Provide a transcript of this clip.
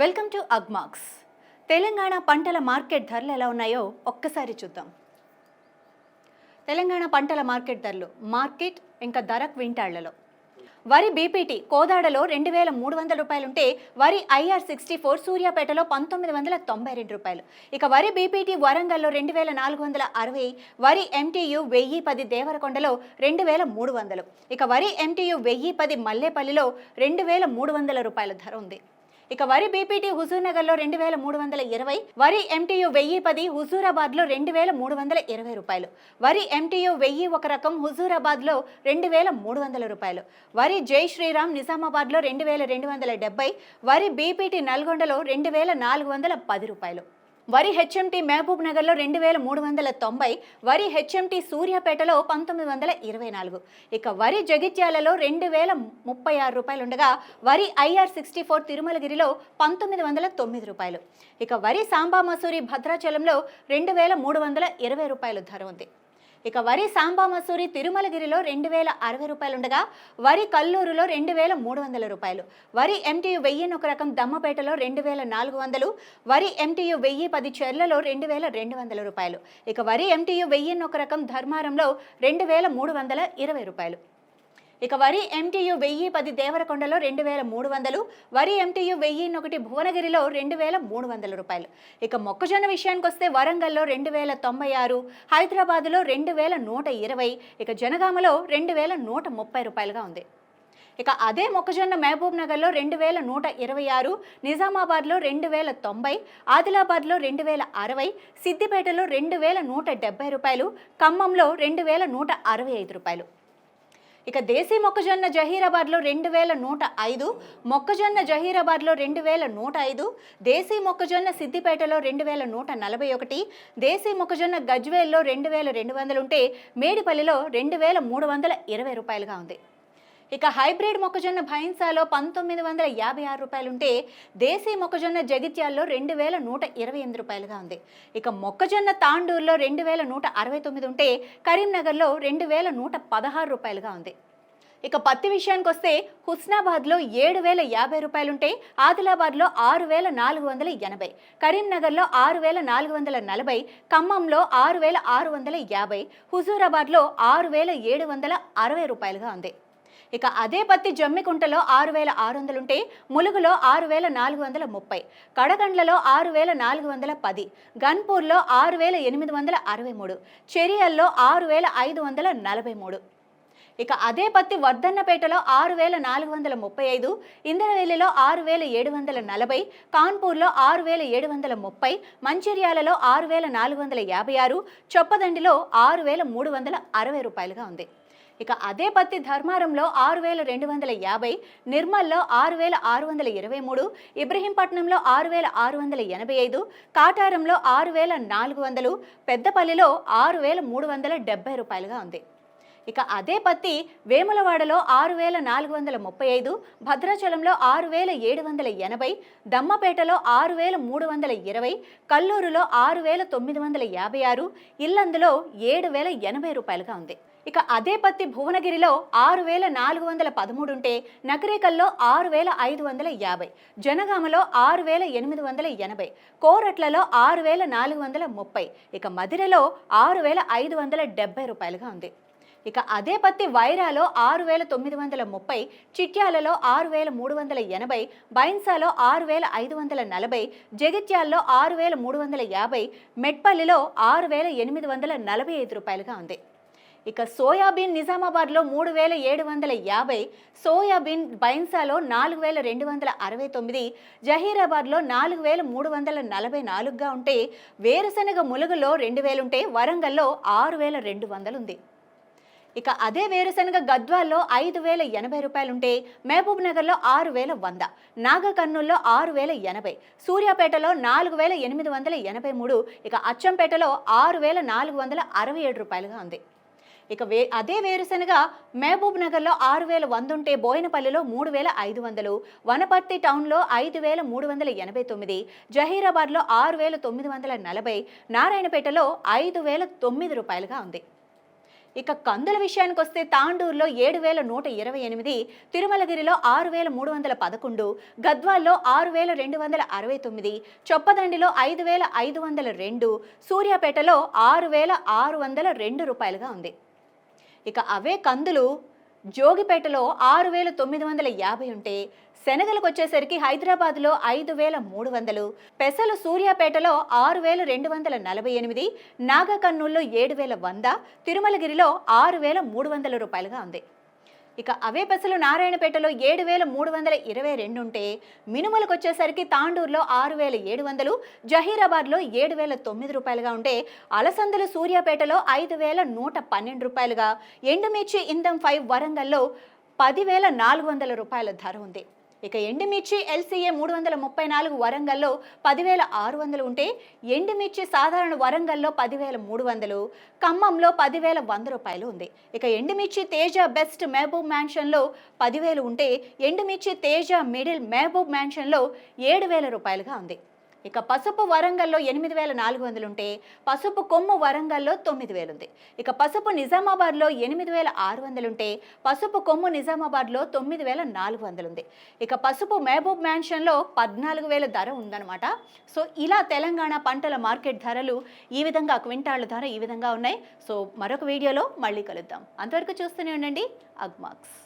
Welcome to Agmax Telangana పంటల market ధరలు ఎలా ఉన్నాయో ఒక్కసారి చూద్దాం. తెలంగాణ పంటల మార్కెట్ ధరలు మార్కెట్ ఇంకా ధర క్వింటాళ్ళలో. వరి బీపీటీ కోదాడలో రెండు వేల మూడు వందల రూపాయలుంటే వరి ఐఆర్ సిక్స్టీ ఫోర్ సూర్యాపేటలో పంతొమ్మిది వందల తొంభై రెండు రూపాయలు. ఇక వరి బీపీటీ వరంగల్లో రెండు వేల నాలుగు వందల అరవై వరి ఎంటీయు వెయ్యి పది దేవరకొండలో రెండు వేల మూడు వందలు. ఇక వరి ఎంటీయు వెయ్యి పది మల్లేపల్లిలో రెండు వేల మూడు వందల రూపాయల ధర ఉంది. ఇక వరి బీపీటీ హుజూర్నగర్లో రెండు వేల మూడు వందల ఇరవై వరి ఎంటీయు వెయ్యి పది హుజూరాబాద్లో రెండు వేల మూడు వందల ఇరవై రూపాయలు. వరి ఎంటీయు వెయ్యి ఒక రకం హుజూరాబాద్లో రెండు వేల మూడు వందల రూపాయలు. వరి జై శ్రీరామ్ నిజామాబాద్లో రెండు వేల రెండు వందల డెబ్బై వరి బీపీటీ నల్గొండలో రెండు వేల నాలుగు వందల పది రూపాయలు. వరి హెచ్ఎంటీ మహబూబ్ నగర్లో రెండు వేల మూడు వందల తొంభై వరి హెచ్ఎంటీ సూర్యాపేటలో పంతొమ్మిది వందల ఇరవై నాలుగు. ఇక వరి జగిత్యాలలో రెండు వేల ముప్పై ఆరు రూపాయలు ఉండగా వరి ఐఆర్ సిక్స్టీ ఫోర్ తిరుమలగిరిలో పంతొమ్మిది వందల తొమ్మిది రూపాయలు. ఇక వరి సాంబా మసూరి భద్రాచలంలో రెండు వేల మూడు వందల ఇరవై రూపాయలు ధర ఉంది. ఇక వరి సాంబా మసూరి తిరుమలగిరిలో రెండు వేల అరవై రూపాయలు ఉండగా వరి కల్లూరులో రెండు వేల మూడు వందల రూపాయలు వరి ఎంటీయు వెయ్యి ఒక రకం దమ్మపేటలో రెండు వేల నాలుగు వందలు వరి ఎంటీయు వెయ్యి పది చెర్లలో రెండు వేల రెండు వందల రూపాయలు ఇక వరి ఎంటీయు వెయ్యి ఒక రకం ధర్మారంలో రెండు వేల మూడు వందల ఇరవై రూపాయలు. ఇక వరి ఎంటీయు వెయ్యి పది దేవరకొండలో రెండు వేల మూడు వందలు వరి ఎంటీయు వెయ్యి ఒకటి భువనగిరిలో రెండు వేల మూడు వందల రూపాయలు ఇక మొక్కజొన్న విషయానికి వస్తే వరంగల్లో రెండు వేల తొంభై ఆరు హైదరాబాద్లో రెండు వేల నూట ఇరవై ఇక జనగామలో రెండు వేల నూట ముప్పై రూపాయలుగా ఉంది ఇక అదే మొక్కజొన్న మహబూబ్ నగర్లో రెండు వేల నూట ఇరవై ఆరు నిజామాబాద్లో రెండు వేల తొంభై ఆదిలాబాద్లో రెండు వేల అరవై సిద్దిపేటలో రెండు వేల నూట డెబ్బై రూపాయలు ఖమ్మంలో రెండు వేల నూట అరవై ఐదు రూపాయలు ఇక దేశీ మొక్కజొన్న జహీరాబాద్లో రెండు వేల నూట ఐదు మొక్కజొన్న జహీరాబాద్లో రెండు వేల నూట ఐదు దేశీ మొక్కజొన్న సిద్దిపేటలో రెండు వేల నూట నలభై ఒకటి దేశీ మొక్కజొన్న గజ్వేల్లో రెండు వేల రెండు వందలు ఉంటే మేడిపల్లిలో రెండు వేల మూడు వందల ఇరవై రూపాయలుగా ఉంది. ఇక హైబ్రిడ్ మొక్కజొన్న భైన్సాలో పంతొమ్మిది వందల యాభై ఆరు రూపాయలు ఉంటే దేశీ మొక్కజొన్న జగిత్యాల్లో రెండు వేల నూట ఇరవై ఎనిమిది రూపాయలుగా ఉంది. ఇక మొక్కజొన్న తాండూరులో రెండు వేల నూట అరవై తొమ్మిది ఉంటే కరీంనగర్లో రెండు వేల నూట పదహారు రూపాయలుగా ఉంది. ఇక పత్తి విషయానికి వస్తే హుస్నాబాద్లో ఏడు వేల యాభై రూపాయలుంటే ఆదిలాబాద్లో ఆరు వేల నాలుగు వందల ఎనభై కరీంనగర్లో ఆరు వేల నాలుగు వందల నలభై ఖమ్మంలో ఆరు వేల ఆరు వందల యాభై హుజూరాబాద్లో ఆరు వేల ఏడు వందల అరవై రూపాయలుగా ఉంది. ఇక అదే పత్తి జమ్మికుంటలో ఆరు వేల ఆరు వందలుంటే ములుగులో ఆరు వేల నాలుగు వందల ముప్పై కడగండ్లలో ఆరు వేల నాలుగు వందల పది గన్పూర్లో ఆరు వేల ఎనిమిది వందల అరవై మూడు చెరియల్లో ఆరు వేల ఐదు వందల నలభై మూడు ఇక అదే పత్తి వర్ధన్నపేటలో ఆరు వేల నాలుగు వందల ముప్పై ఐదు ఇందరవెల్లిలో ఆరు వేల ఏడు వందల నలభై కాన్పూర్లో ఆరు వేల ఏడు వందల ముప్పై మంచిర్యాలలో ఆరు వేల నాలుగు వందల యాభై ఆరు చొప్పదండిలో ఆరు వేల మూడు వందల అరవై రూపాయలుగా ఉంది ఇక అదే పత్తి ధర్మారంలో ఆరు వేల రెండు వందల యాభై నిర్మల్లో ఆరు వేల ఆరు వందల ఇరవై మూడు ఇబ్రహీంపట్నంలో ఆరు వేల ఆరు వందల ఎనభై ఐదు కాటారంలో ఆరు వేల నాలుగు వందలు పెద్దపల్లిలో ఆరు వేల మూడు వందల డెబ్బై రూపాయలుగా ఉంది. ఇక అదే పత్తి వేములవాడలో ఆరు వేల నాలుగు వందల ముప్పై ఐదు భద్రాచలంలో ఆరు వేల ఏడు వందల ఎనభై దమ్మపేటలో ఆరు వేల మూడు వందల ఇరవై కల్లూరులో ఆరు వేల తొమ్మిది వందల యాభై ఆరు ఇల్లందులో ఏడు వేల ఎనభై రూపాయలుగా ఉంది. ఇక అదే పత్తి భువనగిరిలో ఆరు వేల నాలుగు వందల పదమూడు ఉంటే నకరేకల్లో ఆరు వేల ఐదు వందల యాభై జనగామలో ఆరు వేల ఎనిమిది వందల ఎనభై కోరట్లలో ఆరు వేల నాలుగు వందల ముప్పై ఇక మదిరలో ఆరు వేల ఐదు వందల డెబ్బై రూపాయలుగా ఉంది. ఇక అదే పత్తి వైరాలో ఆరు వేల తొమ్మిది వందల ముప్పై చిట్యాలలో ఆరు వేల మూడు వందల ఎనభై బైన్సాలో ఆరు వేల ఐదు వందల నలభై జగిత్యాల్లో ఆరు వేల మూడు వందల యాభై మెట్పల్లిలో ఆరు వేల ఎనిమిది వందల నలభై ఐదు రూపాయలుగా ఉంది. ఇక సోయాబీన్ నిజామాబాద్లో మూడు వేల ఏడు వందల యాభై సోయాబీన్ బైన్సాలో నాలుగు వేల రెండు వందల అరవై తొమ్మిది జహీరాబాద్లో నాలుగు వేల మూడు వందల నలభై నాలుగుగా ఉంటే వేరుశనగ ములుగులో రెండు వేలుంటే వరంగల్లో ఆరు వేల రెండు వందలు ఉంది ఇక అదే వేరుశనగ గద్వాల్లో ఐదు వేల ఎనభై రూపాయలుంటే మహబూబ్ నగర్లో ఆరు వేల వంద నాగకర్నూల్లో ఆరు వేల ఎనభై సూర్యాపేటలో నాలుగు వేల ఎనిమిది వందల ఎనభై మూడు ఇక అచ్చంపేటలో ఆరు వేల నాలుగు వందల అరవై ఏడు రూపాయలుగా ఉంది. ఇక వే అదే వేరుశనగ మహబూబ్ నగర్లో ఆరు వేల వంద ఉంటే బోయినపల్లిలో మూడు వేల ఐదు వందలు వనపర్తి టౌన్లో ఐదు వేల మూడు వందల ఎనభై తొమ్మిది జహీరాబాద్లో ఆరు వేల తొమ్మిది వందల నలభై నారాయణపేటలో ఐదు వేల తొమ్మిది రూపాయలుగా ఉంది. ఇక కందుల విషయానికి వస్తే తాండూరులో ఏడు వేల నూట ఇరవై ఎనిమిది తిరుమలగిరిలో ఆరు వేల మూడు వందల పదకొండు గద్వాల్లో ఆరు వేల రెండు వందల అరవై తొమ్మిది చొప్పదండిలో ఐదు వేల ఐదు వందల రెండు సూర్యాపేటలో ఆరు వేల ఆరు వందల రెండు రూపాయలుగా ఉంది. ఇక అవే కందులు జోగిపేటలో ఆరు వేల తొమ్మిది వందల యాభై ఉంటే శనగలకు వచ్చేసరికి హైదరాబాద్లో ఐదు వేల మూడు వందలు పెసలు సూర్యాపేటలో ఆరు వేల రెండు వందల నలభై ఎనిమిది నాగకర్నూల్లో ఏడు వేల వంద తిరుమలగిరిలో ఆరు వేల మూడు వందల రూపాయలుగా ఉంది. ఇక అవే బస్సులు నారాయణపేటలో ఏడు వేల మూడు వందల ఇరవై రెండు ఉంటే మినుములకు వచ్చేసరికి తాండూరులో ఆరు వేల ఏడు వందలు జహీరాబాద్లో ఏడు వేల తొమ్మిది రూపాయలుగా ఉంటే అలసందలు సూర్యాపేటలో ఐదు వేల నూట పన్నెండు రూపాయలుగా ఎండుమిర్చి ఇందం ఫైవ్ వరంగల్లో పదివేల నాలుగు వందల రూపాయల ధర ఉంది. ఇక ఎండుమిర్చి ఎల్సీఏ మూడు వందల ముప్పై నాలుగు వరంగల్లో పదివేల ఆరు వందలు ఉంటే ఎండుమిర్చి సాధారణ వరంగల్లో పదివేల మూడు వందలు ఖమ్మంలో పదివేల వంద రూపాయలు ఉంది. ఇక ఎండుమిర్చి తేజ బెస్ట్ మహబూబ్ మ్యాన్షన్లో పదివేలు ఉంటే ఎండుమిర్చి తేజ మిడిల్ మహబూబ్ మ్యాన్షన్లో ఏడు వేల రూపాయలుగా ఉంది. ఇక పసుపు వరంగల్లో ఎనిమిది వేల నాలుగు వందలు ఉంటే పసుపు కొమ్ము వరంగల్లో తొమ్మిది వేలు ఉంది ఇక పసుపు నిజామాబాద్లో ఎనిమిది వేల ఆరు వందలు ఉంటే పసుపు కొమ్ము నిజామాబాద్లో తొమ్మిది వేల నాలుగు వందలు ఉంది ఇక పసుపు మహబూబ్ మ్యాన్షన్లో పద్నాలుగు వేల ధర ఉందన్నమాట. సో ఇలా తెలంగాణ పంటల మార్కెట్ ధరలు ఈ విధంగా క్వింటాళ్ళ ధర ఈ విధంగా ఉన్నాయి. సో మరొక వీడియోలో మళ్ళీ కలుద్దాం. అంతవరకు చూస్తూనే ఉండండి. అగ్మాక్స్